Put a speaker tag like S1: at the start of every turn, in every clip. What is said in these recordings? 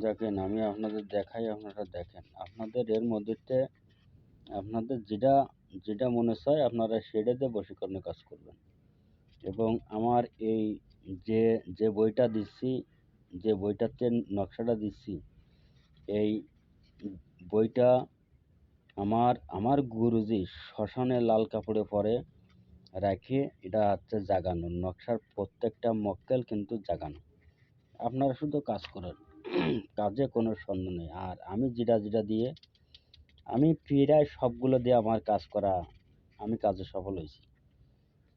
S1: দেখেন, আমি আপনাদের দেখাই, আপনারা দেখেন। আপনাদের এর মধ্যেতে, আপনাদের যেটা যেটা মনে চায়, আপনারা সেটাতে বশীকরণে কাজ করবেন। এবং আমার এই যে যে বইটা দিচ্ছি, যে বইটাতে নকশাটা দিচ্ছি, এই বইটা আমার আমার গুরুজি শ্মশানে লাল কাপড়ে পরে রেখে, এটা হচ্ছে জাগানো। নকশার প্রত্যেকটা মক্কেল কিন্তু জাগানো। আপনারা শুধু কাজ করেন। কাজে কোনো সন্দেহ নেই। আর আমি যেটা যেটা দিয়ে আমি প্রায় সবগুলো দিয়ে আমার কাজ করা, আমি কাজে সফল হয়েছি।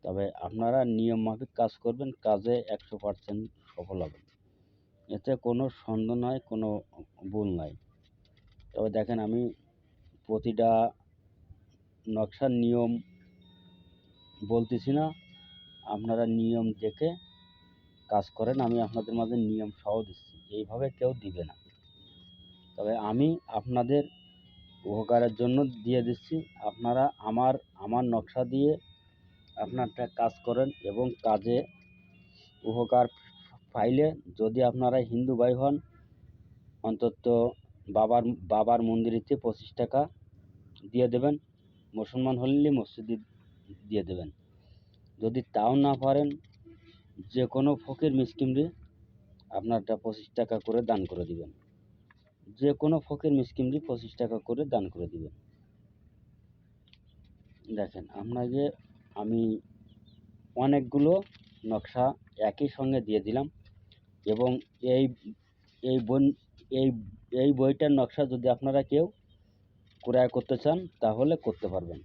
S1: তবে আপনারা নিয়ম মাফিক কাজ করবেন, কাজে একশো পার্সেন্ট সফল হবেন। এতে কোনো সন্দেহ নয়, কোনো ভুল নাই। তবে দেখেন, আমি প্রতিটা নকশার নিয়ম বলতেছি না। আপনারা নিয়ম দেখে কাজ করেন, আমি আপনাদের মাঝে নিয়ম সহ দিচ্ছি, এইভাবে কেউ দিবে না। তবে আমি আপনাদের উপকারের জন্য দিয়ে দিচ্ছি, আপনারা আমার আমার নকশা দিয়ে আপনারটা কাজ করেন এবং কাজে উপকার পাইলে যদি আপনারা হিন্দু ভাই হন, অন্তত বাবার বাবার মন্দিরেতে পঁচিশ টাকা দিয়ে দেবেন, মুসলমান হলে মসজিদে দিয়ে দেবেন। যদি তাও না পারেন যে কোনো ফকির মিসকিমরে আপনারটা পঁচিশ টাকা করে দান করে দিবেন। যে কোনো ফকির মিসকিমরে পঁচিশ টাকা করে দান করে দিবেন। দেখেন, আপনাকে আমি অনেকগুলো নকশা একই সঙ্গে দিয়ে দিলাম এবং এই এই বন, এই এই বইটার নকশা যদি আপনারা কেউ ক্রয় করতে চান, তাহলে করতে পারবেন।